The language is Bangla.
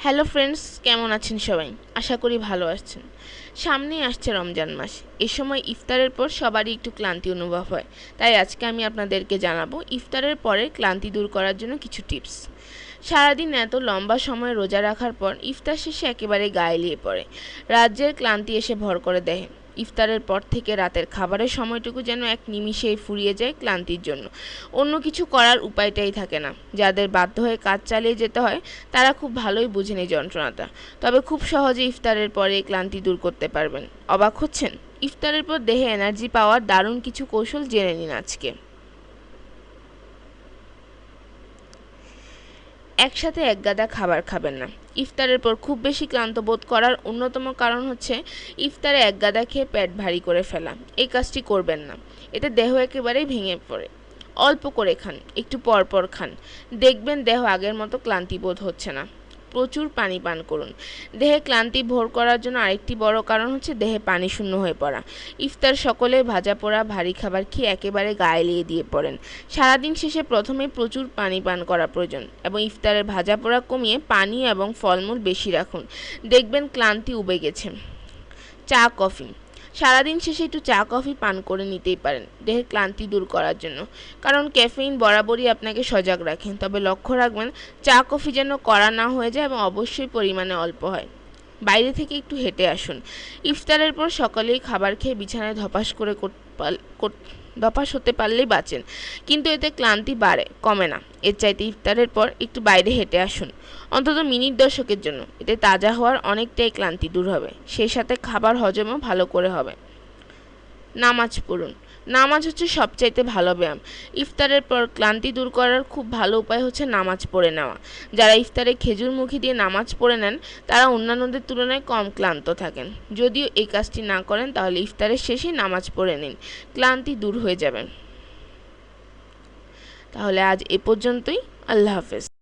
হ্যালো ফ্রেন্ডস কেমন আছেন সবাই? আশা করি ভালো আছেন। সামনেই আসছে রমজান মাস। এ সময় ইফতারের পর সবারই একটু ক্লান্তি অনুভব হয়। তাই আজকে আমি আপনাদেরকে জানাব ইফতারের পরে ক্লান্তি দূর করার জন্য কিছু টিপস। সারাদিন এত লম্বা সময় রোজা রাখার পর ইফতার শেষে একেবারে গায়ে লিয়ে পড়ে। রাজ্যের ক্লান্তি এসে ভর করে দেয়। ইফতারের পর থেকে রাতের খাবারের সময়টুকু যেন এক নিমিষেই ফুরিয়ে যায় ক্লান্তির জন্য। অন্য কিছু করার উপায়টাই থাকে না। যাদের বাধ্য হয়ে কাজ চালিয়ে যেতে হয়, তারা খুব ভালোই বুঝেন এই যন্ত্রণাটা। তবে খুব সহজে ইফতারের পরে ক্লান্তি দূর করতে পারবেন। অবাক হচ্ছেন? ইফতারের পর দেহে এনার্জি পাওয়ার দারুণ কিছু কৌশল জেনে নিন আজকে। একসাথে এক গাদা খাবার খাবেন না। ইফতারের পর খুব বেশি ক্লান্ত বোধ করার অন্যতম কারণ হচ্ছে ইফতারে এক গাদা খেয়ে পেট ভারী করে ফেলা। এই কাজটি করবেন না। এতে দেহ একেবারেই ভেঙে পড়ে। অল্প করে খান, একটু পর পর খান। দেখবেন দেহ আগের মতো ক্লান্তি বোধ হচ্ছে না। প্রচুর পানি পান করুন। দেহে ক্লান্তি ভোর করার জন্য আরেকটি বড় কারণ হচ্ছে দেহে পানি শূন্য হয়ে পড়া। ইফতার সকলে ভাজা পোড়া, ভারী খাবার খেয়ে একেবারে গায়ে দিয়ে পড়েন। সারাদিন শেষে প্রথমে প্রচুর পানি পান করা প্রয়োজন এবং ইফতারের ভাজা পোড়া কমিয়ে পানি এবং ফলমূল বেশি রাখুন। দেখবেন ক্লান্তি উবে গেছে। চা, কফি। সারাদিন শেষে একটু চা, কফি, পান করে নিতেই পারেন। দেহের ক্লান্তি দূর করার জন্য। কারণ ক্যাফেইন বরাবরই আপনাকে সজাগ রাখেন তবে লক্ষ্য রাখবেন, চা, কফি যেন কড়া না হয়ে যায় এবং অবশ্যই পরিমাণে অল্প হয়। বাইরে থেকে একটু হেঁটে আসুন। ইফতারের পর সকালেই খাবার খেয়ে বিছানায় ধপাস করে ধপাস হতে পারলেই বাঁচেন। কিন্তু এতে ক্লান্তি বাড়ে, কমে না। এর চাইতে ইফতারের পর একটু বাইরে হেঁটে আসুন, অন্তত মিনিট দশকের জন্য। এতে তাজা হওয়ার অনেকটাই ক্লান্তি দূর হবে। সেই সাথে খাবার হজমও ভালো করে হবে। নামাজ পড়ুন। নামাজ হচ্ছে সবচাইতে ভালো ব্যায়াম। ইফতারের পর ক্লান্তি দূর করার খুব ভালো উপায় হচ্ছে নামাজ পড়ে নেওয়া। যারা ইফতারে খেজুর মুখী দিয়ে নামাজ পড়ে নেন, তারা অন্যান্যদের তুলনায় কম ক্লান্ত থাকেন। যদিও এই কাজটি না করেন, তাহলে ইফতারের শেষেই নামাজ পড়ে নিন। ক্লান্তি দূর হয়ে যাবে তাহলে আজ এ পর্যন্তই। আল্লাহ হাফেজ।